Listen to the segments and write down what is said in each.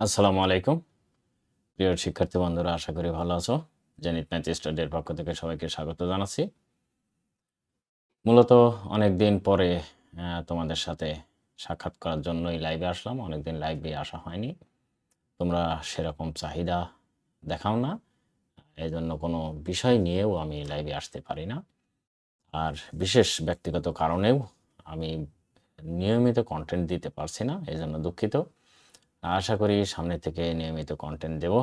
আসসালামু আলাইকুম। প্রিয় শিক্ষার্থী বন্ধুরা, আশা করি ভালো আছো। জেনিত ম্যাথ স্টাডির পক্ষ থেকে সবাইকে স্বাগত জানাচ্ছি। মূলত অনেক দিন পরে তোমাদের সাথে সাক্ষাৎ করার জন্যই লাইভে আসলাম। অনেকদিন লাইভে আসা হয়নি। তোমরা সেরকম চাহিদা দেখাও না। এই জন্য কোনো বিষয় নিয়েও আমি লাইভে আসতে পারি না। আর বিশেষ ব্যক্তিগত কারণেও আমি নিয়মিত কন্টেন্ট দিতে পারছি না এই জন্য দুঃখিত। আশা করি সামনে থেকে নিয়মিত কন্টেন্ট দেব।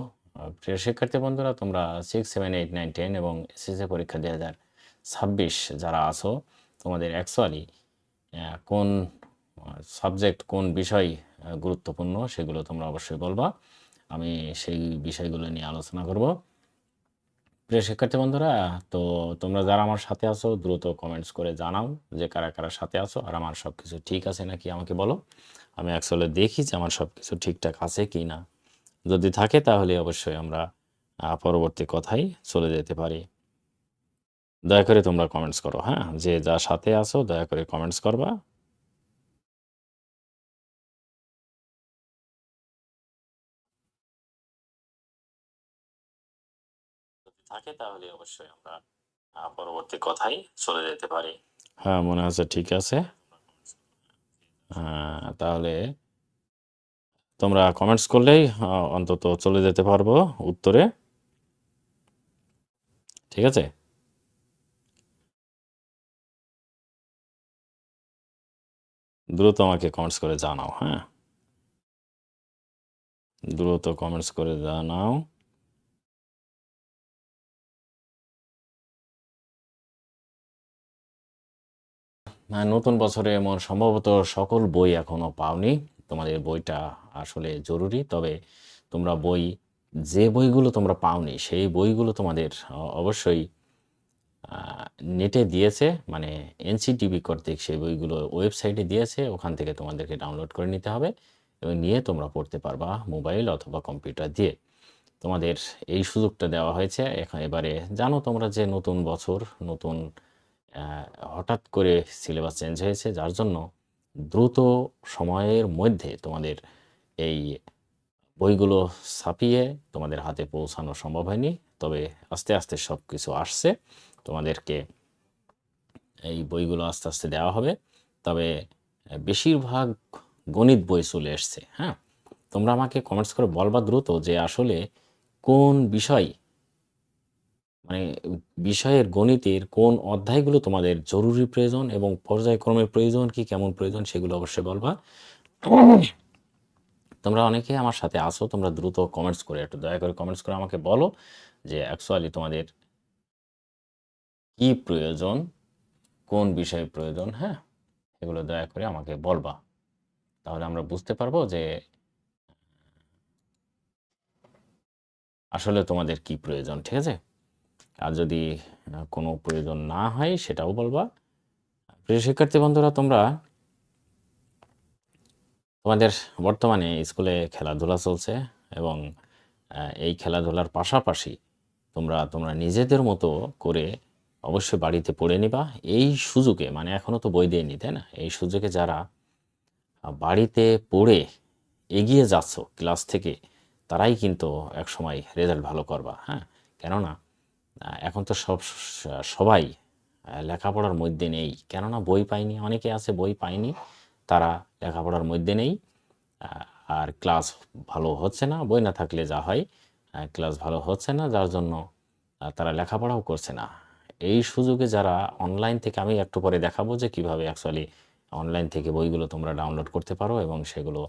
প্রিয় শিক্ষার্থী বন্ধুরা, তোমরা six seven eight nine ten এবং এসএসসি পরীক্ষা দুই হাজার ছাব্বিশ যারা আছো, তোমাদের অ্যাকচুয়ালি কোন সাবজেক্ট কোন বিষয় গুরুত্বপূর্ণ সেগুলো তোমরা অবশ্যই বলবা। আমি সেই বিষয়গুলো নিয়ে আলোচনা করব। প্রিয় শিক্ষার্থী বন্ধুরা, তো তোমরা যারা আমার সাথে আছো, দ্রুত কমেন্টস করে জানাও যে কারা কারা সাথে আছো, আর আমার সব কিছু ঠিক আছে নাকি আমাকে বলো। আমি অ্যাকচুয়ালি দেখি যে আমার সব কিছু ঠিকঠাক আছে কি না যদি থাকে তাহলে অবশ্যই আমরা পরবর্তী কথাই চলে যেতে পারি। দয়া করে তোমরা কমেন্টস করো হ্যাঁ? যে যা সাথে আছো, দয়া করে কমেন্টস করবা। থাকে তাহলে অবশ্যই আমরা পরবর্তী কথায় চলে যেতে পারি। হ্যাঁ মনে হচ্ছে ঠিক আছে। তাহলে তোমরা কমেন্টস করলেই অন্তত চলে যেতে পারব উত্তরে। ঠিক আছে? দ্রুত আমাকে কমেন্টস করে জানাও হ্যাঁ? দ্রুত কমেন্টস করে জানাও। নতুন বছরে এমন সম্ভবত সকল বই এখনও পাওনি। তোমাদের বইটা আসলে জরুরি, তবে তোমরা বই, যে বইগুলো তোমরা পাওনি, সেই বইগুলো তোমাদের অবশ্যই নেটে দিয়েছে মানে এনসিটিভি কর্তৃক সেই বইগুলো ওয়েবসাইটে দিয়েছে, ওখান থেকে তোমাদেরকে ডাউনলোড করে নিতে হবে এবং নিয়ে তোমরা পড়তে পারবা মোবাইল অথবা কম্পিউটার দিয়ে। তোমাদের এই সুযোগটা দেওয়া হয়েছে। এখন এবারে জানো তোমরা যে নতুন বছর, নতুন হঠাৎ করে সিলেবাস চেঞ্জ হয়েছে, যার জন্য দ্রুত সময়ের মধ্যে তোমাদের এই বইগুলো ছাপিয়ে তোমাদের হাতে পৌঁছানো সম্ভব হয়নি। তবে আস্তে আস্তে সব কিছু আসছে, তোমাদেরকে এই বইগুলো আস্তে আস্তে দেওয়া হবে। তবে বেশিরভাগ গণিত বই চলে এসছে হ্যাঁ? তোমরা আমাকে কমেন্টস করে বলবা দ্রুত যে আসলে কোন বিষয় মানে বিষয়ের গণিতের কোন অধ্যায়গুলো তোমাদের জরুরি প্রয়োজন এবং পর্যায়ক্রমে প্রয়োজন, কি কেমন প্রয়োজন সেগুলো অবশ্যই বলবা। তোমরা অনেকে আমার সাথে আসো তোমরা দ্রুত কমেন্টস করে, একটু দয়া করে কমেন্টস করে আমাকে বলো যে অ্যাকচুয়ালি তোমাদের কি প্রয়োজন, কোন বিষয়ে প্রয়োজন হ্যাঁ? এগুলো দয়া করে আমাকে বলবা। তাহলে আমরা বুঝতে পারব যে আসলে তোমাদের কি প্রয়োজন, ঠিক আছে? আর যদি কোনো প্রয়োজন না হয় সেটাও বলবা। প্রিয় শিক্ষার্থী বন্ধুরা, তোমরা তোমাদের বর্তমানে স্কুলে খেলাধুলা চলছে এবং এই খেলাধুলার পাশাপাশি তোমরা তোমরা নিজেদের মতো করে অবশ্যই বাড়িতে পড়ে নিবা। এই সুযোগে মানে এখনও তো বই দেয়নি, তাই না? এই সুযোগে যারা বাড়িতে পড়ে এগিয়ে যাচ্ছ ক্লাস থেকে, তারাই কিন্তু এক সময় রেজাল্ট ভালো করবা হ্যাঁ? কেননা এখন তো সব সবাই লেখাপড়ার মধ্যে নেই। কেননা বই পায়নি, অনেকে আছে বই পায়নি, তারা লেখাপড়ার মধ্যে নেই। আর ক্লাস ভালো হচ্ছে না, বই না থাকলে যা হয় ক্লাস ভালো হচ্ছে না, যার জন্য তারা লেখাপড়াও করছে না। এই সুযোগে যারা অনলাইন থেকে, আমি একটু পরে দেখাবো যে কীভাবে অ্যাকচুয়ালি অনলাইন থেকে বইগুলো তোমরা ডাউনলোড করতে পারো এবং সেগুলো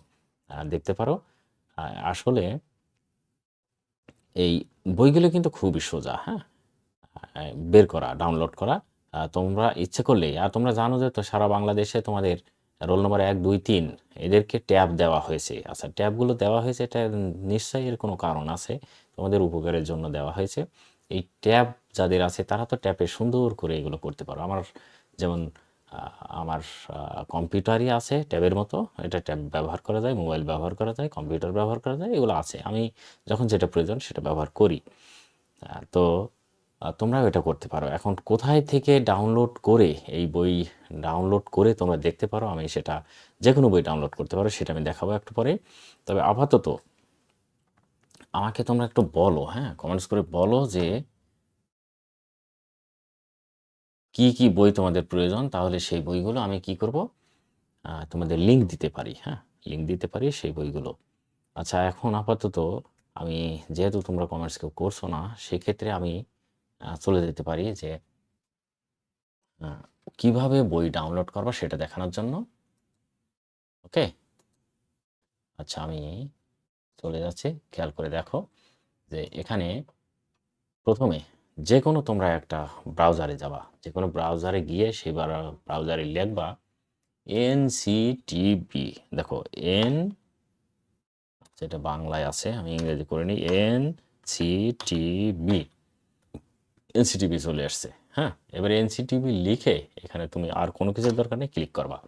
দেখতে পারো। আসলে এই বইগুলো কিন্তু খুবই সোজা হ্যাঁ? বের করা ডাউনলোড করা। তোমরা ইচ্ছে করলেই, আর তোমরা জানো যে তো সারা বাংলাদেশে তোমাদের রোল নম্বর এক, দুই, তিন, এদেরকে ট্যাব দেওয়া হয়েছে। আচ্ছা ট্যাবগুলো দেওয়া হয়েছে, এটা নিশ্চয়ই এর কোনো কারণ আছে, তোমাদের উপকারের জন্য দেওয়া হয়েছে। এই ট্যাব যাদের আছে, তারা তো ট্যাপে সুন্দর করে এগুলো করতে পারো। আমার যেমন আমার কম্পিউটারই আছে ট্যাবের মতো, এটা ট্যাব ব্যবহার করা যায়, মোবাইল ব্যবহার করা যায়, কম্পিউটার ব্যবহার করা যায়, এগুলো আছে। আমি যখন যেটা প্রয়োজন সেটা ব্যবহার করি। তো তোমরাও এটা করতে পারো। এখন কোথায় থেকে ডাউনলোড করে এই বই ডাউনলোড করে তোমরা দেখতে পারো, আমি সেটা যে কোনো বই ডাউনলোড করতে পারো, সেটা আমি দেখাবো একটু পরে। তবে আপাতত আমাকে তোমরা একটু বলো হ্যাঁ কমেন্টস করে বলো যে কি কি বই তোমাদের প্রয়োজন, তাহলে সেই বইগুলো আমি কি করব? তোমাদের লিংক দিতে পারি হ্যাঁ লিঙ্ক দিতে পারি সেই বইগুলো। আচ্ছা এখন আপাতত আমি, যেহেতু তোমরা কমেন্টস কেউ করছ না, সেক্ষেত্রে আমি চলে যেতে পারি যে কীভাবে বই ডাউনলোড করবা সেটা দেখানোর জন্য? ওকে? আচ্ছা আমি চলে যাচ্ছি। খেয়াল করে দেখো যে এখানে প্রথমে যে কোনো তোমরা একটা ব্রাউজারে যাবা। যে কোনো ব্রাউজারে গিয়ে সেই ব্রাউজারে লিখবা এন সি টিবি দেখো এন যেটা বাংলায় আছে, আমি ইংরেজি করে নিই। এন সি টিবি এনসিটিভি চলে আসছে হ্যাঁ? এবার এনসিটিভি লিখে এখানে তুমি আর কোনো কিছুর দরকার নেই, ক্লিক করবা।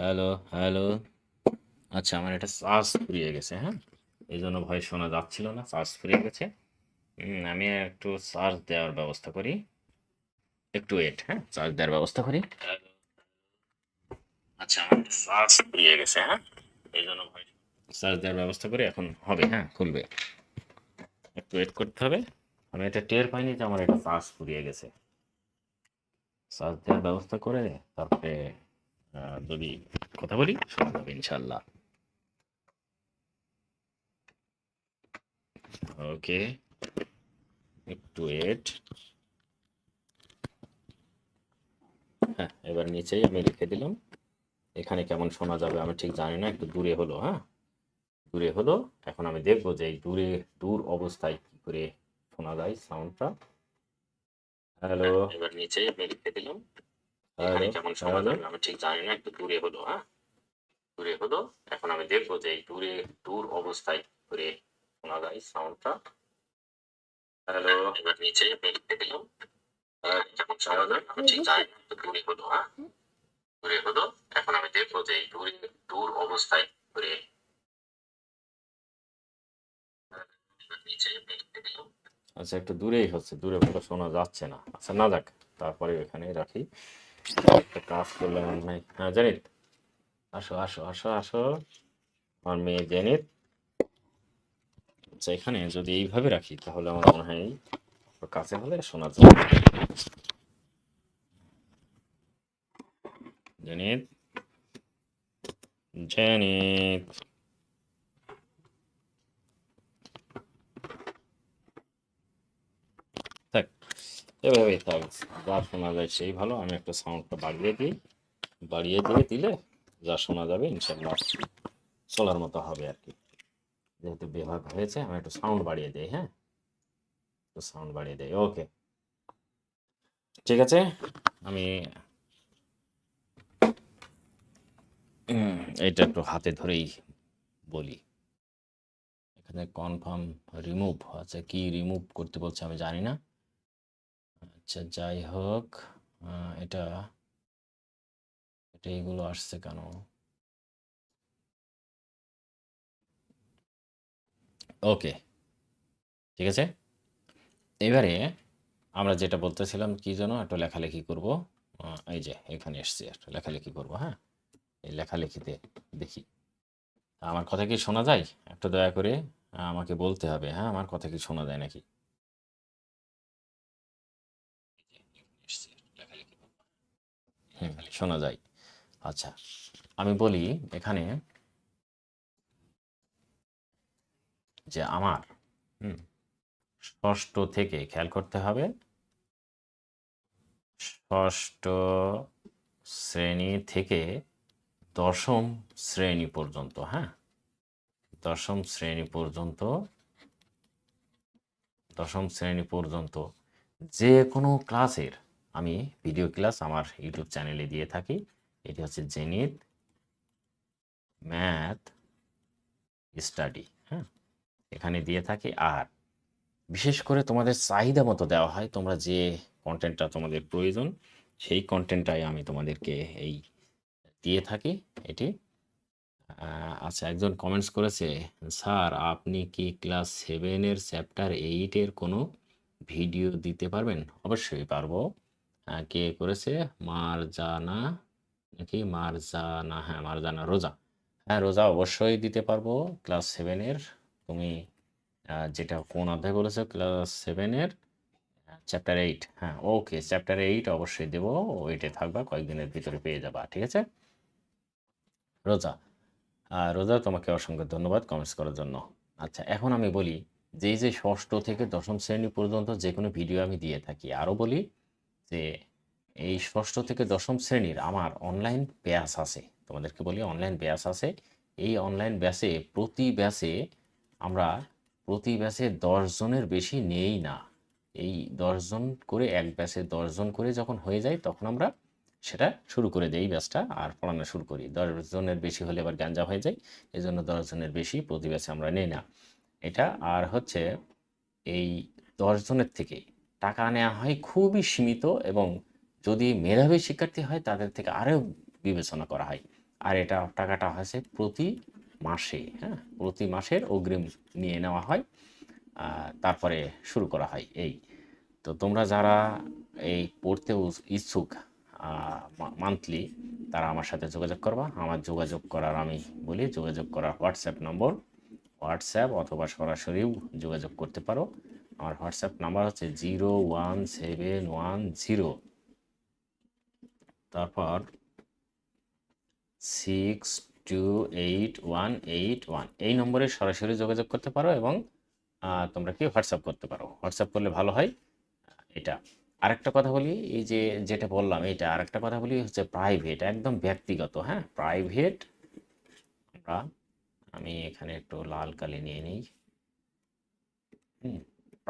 Hello hello. আচ্ছা আমার এটা চার্জ ফুরিয়ে গেছে হ্যাঁ? এই জন্য ভয় শোনা যাচ্ছিল না চার্জ ফুরিয়ে গেছে। আমি একটু চার্জ দেওয়ার ব্যবস্থা করি। একটু ওয়েট হ্যাঁ? চার্জ দেওয়ার ব্যবস্থা করি। আচ্ছা আমার চার্জ ফুরিয়ে গেছে হ্যাঁ? এই জন্য ভয় চার্জ দেওয়ার ব্যবস্থা করি, এখন হবে হ্যাঁ? খুলবে। একটু ওয়েট করতে হবে। আমি এটা টের পাইনি যে আমার এটা চার্জ ফুরিয়ে গেছে। চার্জ দেওয়ার ব্যবস্থা করে তারপরে যদি কথা বলি শোনা যাবে ইনশাল্লাহ ওকে, একটু ওয়েট হ্যাঁ এবার নিচেই আমি লিখে দিলাম। এখানে কেমন শোনা যাবে আমি ঠিক জানি না, একটু দূরে হলো হ্যাঁ? দূরে হলো, এখন আমি দেখব যে এই দূরে, দূর অবস্থায় কি করে শোনা যায় সাউন্ডটা হ্যালো এবার নিচেই আমি লিখে দিলাম। এখানে কেমন শোনা যাবে আমি ঠিক জানি না একটু দূরে হলো হ্যাঁ? দূরে হলো এখন আমি দেখব যে এই দূরে দূর অবস্থায় করে শোনা যায় সাউন্ডটা হ্যালো এবার নিচে লিখে দিলাম কেমন শোনা যায় আমি ঠিক জানি না একটু দূরে হলো হ্যাঁ? দূরে হলো এখন আমি দেখব যে এই দূরে দূর অবস্থায় করে নিচে দিলাম আচ্ছা একটু দূরেই হচ্ছে দূরে ভালো শোনা যাচ্ছে না। আচ্ছা না যাক তারপরে এখানে রাখি। একটা কাজ করলে মনে হয় হ্যাঁ জানিত। আসো আসো আসো আসো। আমার মেয়ে জেনিত। আচ্ছা এখানে যদি এইভাবে রাখি, তাহলে আমার মনে হয় কাছে হলে শোনা যাবে। জেনিত। জেনিত থাক এভাবেই থাক, যা শোনা যায় সেই ভালো, আমি একটা সাউন্ডটা বাড়িয়ে দিই। বাড়িয়ে দিয়ে দিলে যা শোনা যাবে, ইনশাল্লাহ চলার মতো হবে আর কি। যেহেতু বিভাগ হয়েছে, আমি একটু সাউন্ড বাড়িয়ে দিই হ্যাঁ? একটু সাউন্ড বাড়িয়ে দিই ওকে ঠিক আছে, আমি এটা একটু হাতে ধরেই বলি। এখানে কনফার্ম রিমুভ আচ্ছা কি রিমুভ করতে বলছে আমি জানি না। আচ্ছা যাই হোক এটা এটা এইগুলো আসছে কেন? ওকে, ঠিক আছে? এবারে আমরা যেটা বলতেছিলাম, কি যেন একটা লেখালেখি করব। এই যে, এখানে এসছি, একটা লেখালেখি করব হ্যাঁ? এই লেখালেখিতে দেখি। আমার কথা কি শোনা যায়? একটু দয়া করে আমাকে বলতে হবে হ্যাঁ? আমার কথা কি শোনা যায় নাকি এসছি, লেখালেখি করব। শোনা যায়। আচ্ছা আমি বলি এখানে যে আমার, হুম, ষষ্ঠ থেকে খেয়াল করতে হবে, ষষ্ঠ শ্রেণি থেকে দশম শ্রেণি পর্যন্ত হ্যাঁ? দশম শ্রেণি পর্যন্ত, দশম শ্রেণি পর্যন্ত যে কোনো ক্লাসের আমি ভিডিও ক্লাস আমার ইউটিউব চ্যানেলে দিয়ে থাকি। এটি হচ্ছে জেনিত ম্যাথ স্টাডি হ্যাঁ? এখানে দিয়ে থাকি। আর বিশেষ করে তোমাদের চাহিদা মতো দেওয়া হয়, তোমরা যে কন্টেন্টটা তোমাদের প্রয়োজন, সেই কন্টেন্টটাই আমি তোমাদেরকে এই দিয়ে থাকি। এটি আচ্ছা একজন কমেন্টস করেছে, স্যার, আপনি কি ক্লাস সেভেনের চ্যাপ্টার এইটের কোনো ভিডিও দিতে পারবেন? অবশ্যই পারব। কে করেছে? মারজানা। নাকি মারজানা? হ্যাঁ মারজানা রোজা। হ্যাঁ রোজা অবশ্যই দিতে পারব। ক্লাস সেভেনের তুমি যেটা কোন অধ্যায় বলেছ, ক্লাস সেভেনের চ্যাপ্টার এইট হ্যাঁ ওকে চ্যাপ্টার এইট অবশ্যই দেবো। ওইটে থাকবা, কয়েকদিনের ভিতরে পেয়ে যাবা, ঠিক আছে? রোজা। রোজা, তোমাকে অসংখ্য ধন্যবাদ কমেন্টস করার জন্য। আচ্ছা এখন আমি বলি, যে যে, ষষ্ঠ থেকে দশম শ্রেণি পর্যন্ত যে কোনো ভিডিও আমি দিয়ে থাকি আরও বলি যে এই ষষ্ঠ থেকে দশম শ্রেণির আমার অনলাইন ব্যাস আছে। তোমাদেরকে বলি অনলাইন ব্যাস আছে। এই অনলাইন ব্যাসে প্রতি ব্যাসে আমরা প্রতি দশ জনের বেশি নেই না। এই দশজন করে এক ব্যাচে দশজন করে যখন হয়ে যায় তখন আমরা সেটা শুরু করে দিই ব্যাচটা আর পড়ানো শুরু করি। জনের বেশি হলে আবার গ্যাঞ্জা হয়ে যায় এই জন্য জনের বেশি প্রতি ব্যাচে আমরা নেই না। এটা আর হচ্ছে এই জনের থেকে টাকা নেওয়া হয় খুবই সীমিত এবং যদি মেধাবী শিক্ষার্থী হয়, তাদের থেকে আরও বিবেচনা করা হয়। আর এটা টাকাটা হয়েছে প্রতি মাসে হ্যাঁ? প্রতি মাসের অগ্রিম নিয়ে নেওয়া হয় তারপরে শুরু করা হয় এই। তো তোমরা যারা এই পড়তে ইচ্ছুক মান্থলি তারা আমার সাথে যোগাযোগ করবা। আমার যোগাযোগ করার আমি বলি, যোগাযোগ করার হোয়াটসঅ্যাপ নম্বর হোয়াটসঅ্যাপ অথবা সরাসরিও যোগাযোগ করতে পারো। আমার হোয়াটসঅ্যাপ নাম্বার হচ্ছে zero one seven one zero. তারপর six two eight one eight one. এই নম্বরে সরাসরি যোগাযোগ করতে পারো এবং তোমরা কি হোয়াটসঅ্যাপ করতে পারো। হোয়াটসঅ্যাপ করলে ভালো হয় এটা। আরেকটা কথা বলি, এই যে, যেটা বললাম এটা আরেকটা কথা বলি হচ্ছে প্রাইভেট, একদম ব্যক্তিগত হ্যাঁ? প্রাইভেট, আমরা, আমি এখানে একটু লাল কালি নিয়ে নিই।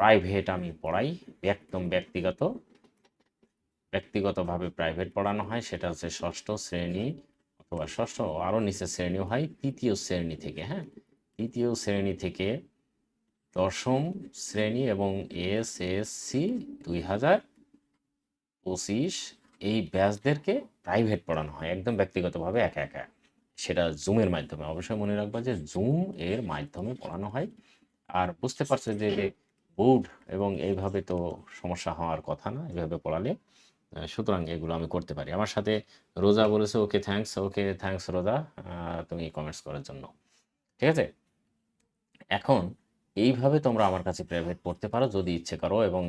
প্রাইভেট আমি পড়াই একদম ব্যক্তিগত। ব্যক্তিগতভাবে প্রাইভেট পড়ানো হয় সেটা হচ্ছে ষষ্ঠ শ্রেণি অথবা ষষ্ঠ আরও নিচে শ্রেণীও হয় তৃতীয় শ্রেণি থেকে হ্যাঁ? তৃতীয় শ্রেণি থেকে দশম শ্রেণি এবং এস এস সি দুই হাজার পঁচিশ এই ব্যাচদেরকে প্রাইভেট পড়ানো হয় একদম ব্যক্তিগতভাবে একা একা। সেটা জুমের মাধ্যমে। অবশ্যই মনে রাখবা যে জুম এর মাধ্যমে পড়ানো হয়। আর বুঝতে পারছ যে বোর্ড এবং এইভাবে তো সমস্যা হওয়ার কথা না, এইভাবে পড়ালে সুতরাং এগুলো আমি করতে পারি। আমার সাথে রোজা বলেছে, ওকে থ্যাঙ্কস ওকে থ্যাঙ্কস রোজা তুমি কমেন্টস করার জন্য। ঠিক আছে? এখন এইভাবে তোমরা আমার কাছে প্রাইভেট পড়তে পারো যদি ইচ্ছে করো এবং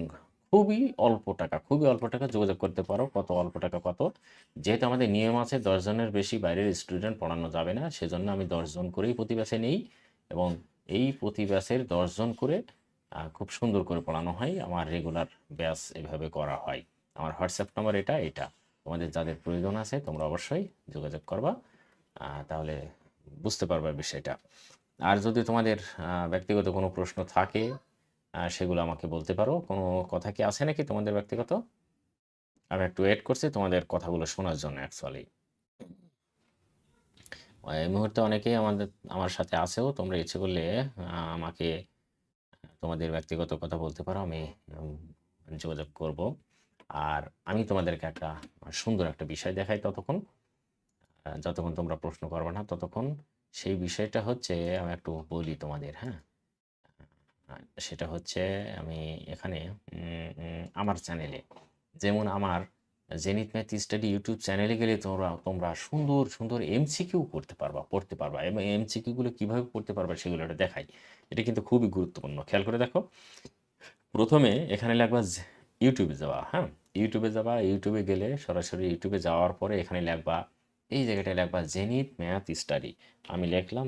খুবই অল্প টাকা, খুবই অল্প টাকা যোগাযোগ করতে পারো, কত অল্প টাকা, কত। যেহেতু আমাদের নিয়ম আছে দশজনের বেশি বাইরের স্টুডেন্ট পড়ানো যাবে না, সেজন্য আমি দশজন করেই প্রতি ব্যাচে নেই এবং এই প্রতি ব্যাচের দশজন করে খুব সুন্দর করে পড়ানো হয়। আমার রেগুলার ব্যাস এভাবে করা হয়। আমার হোয়াটসঅ্যাপ নাম্বার এটা এটা। তোমাদের যাদের প্রয়োজন আছে, তোমরা অবশ্যই যোগাযোগ করবা। তাহলে বুঝতে পারবে বিষয়টা। আর যদি তোমাদের ব্যক্তিগত কোনো প্রশ্ন থাকে সেগুলো আমাকে বলতে পারো। কোনো কথা কি আছে নাকি তোমাদের ব্যক্তিগত? আমি একটু ওয়েট করছি তোমাদের কথাগুলো শোনার জন্য অ্যাকচুয়ালি এই মুহূর্তে অনেকেই আমাদের, আমার সাথে আছেও। তোমরা ইচ্ছে করলে আমাকে তোমাদের ব্যক্তিগত কথা বলতে পারো, আমি যোগাযোগ করব। আর আমি তোমাদেরকে একটা সুন্দর একটা বিষয় দেখাই ততক্ষণ। যতক্ষণ তোমরা প্রশ্ন করবে না, ততক্ষণ সেই বিষয়টা হচ্ছে, আমি একটু বলি তোমাদের হ্যাঁ? সেটা হচ্ছে, আমি এখানে আমার চ্যানেলে যেমন আমার জেনিত ম্যাথ স্টাডি ইউটিউব চ্যানেলে গেলে তোমরা তোমরা সুন্দর সুন্দর এমসিকিউ করতে পারবা, পড়তে পারবা। এবং এমসিকিউগুলো কীভাবে পড়তে পারবা সেগুলো এটা দেখাই। এটা কিন্তু খুবই গুরুত্বপূর্ণ। খেয়াল করে দেখো। প্রথমে এখানে লাগবা ইউটিউবে যাওয়া হ্যাঁ? ইউটিউবে যাবা ইউটিউবে গেলে সরাসরি ইউটিউবে যাওয়ার পরে এখানে লাগবা, এই জায়গাটায় লাগবা জেনিত ম্যাথ স্টাডি আমি লিখলাম